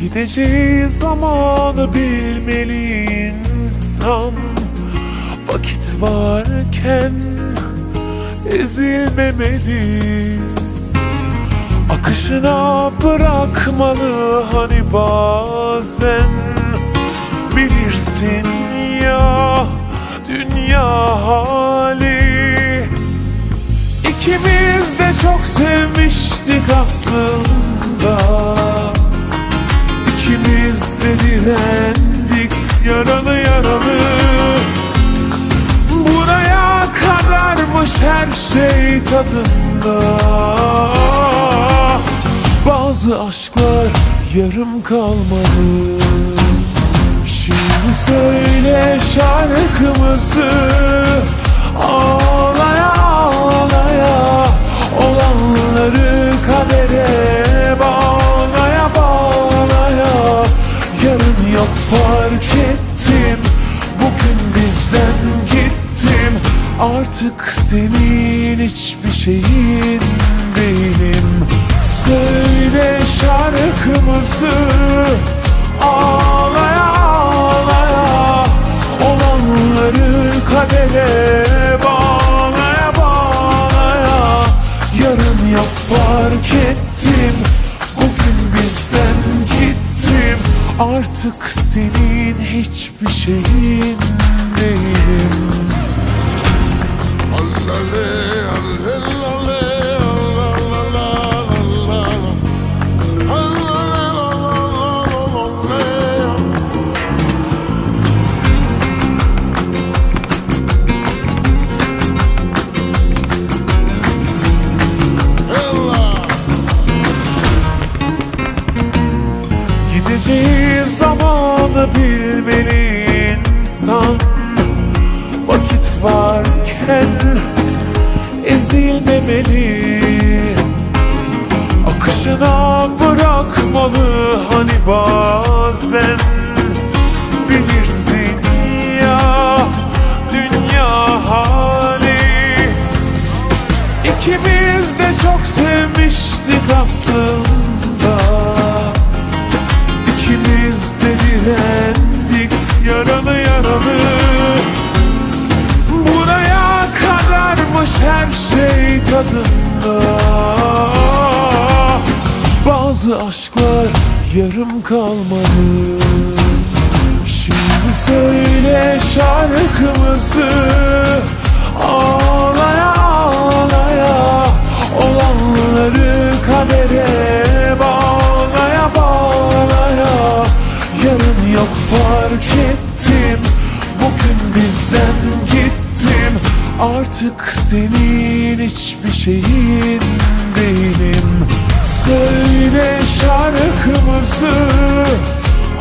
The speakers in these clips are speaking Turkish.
Gideceği zamanı bilmeli insan. Vakit varken ezilmemeli. Akışına bırakmalı hani bazen. Bilirsin ya dünya hali. İkimiz de çok sevmiştik aslında De direndik yaralı yaralı. Buraya kadarmış her şey tadında. Bazı aşklar yarım kalmalı Şimdi söyle şarkımızı. Ağlaya Artık senin hiçbir şeyin değilim. Söyle şarkımızı Ağlaya ağlaya Olanları kadere bağlaya bağlaya. Yarın yok fark ettim. Bugün bizden gittim. Artık senin hiçbir şeyin değilim bilmeli insan. Vakit varken ezilmemeli. Akışına bırakmalı hani bazen. Bilirsin ya dünya hali. İkimiz de çok sevmiştik aslında her şey tadında. Bazı aşklar yarım kalmalı Şimdi söyle şarkımızı. Ağlaya Artık senin hiçbir şeyin değilim. Söyle şarkımızı.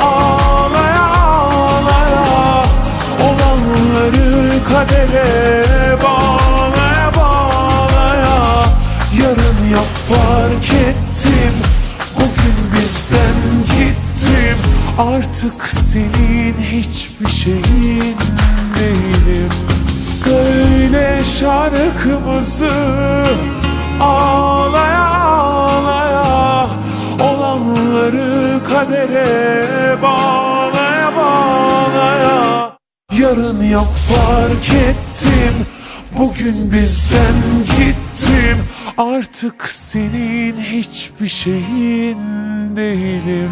Ağlaya ağlaya Olanları kadere bağlaya bağlaya. Yarın yok fark ettim. Bugün bizden gittim. Artık senin hiçbir şeyin değilim şarkımızı. Ağlaya ağlaya Olanları kadere bağlaya bağlaya. Yarın yok fark ettim. Bugün bizden gittim. Artık senin hiçbir şeyin değilim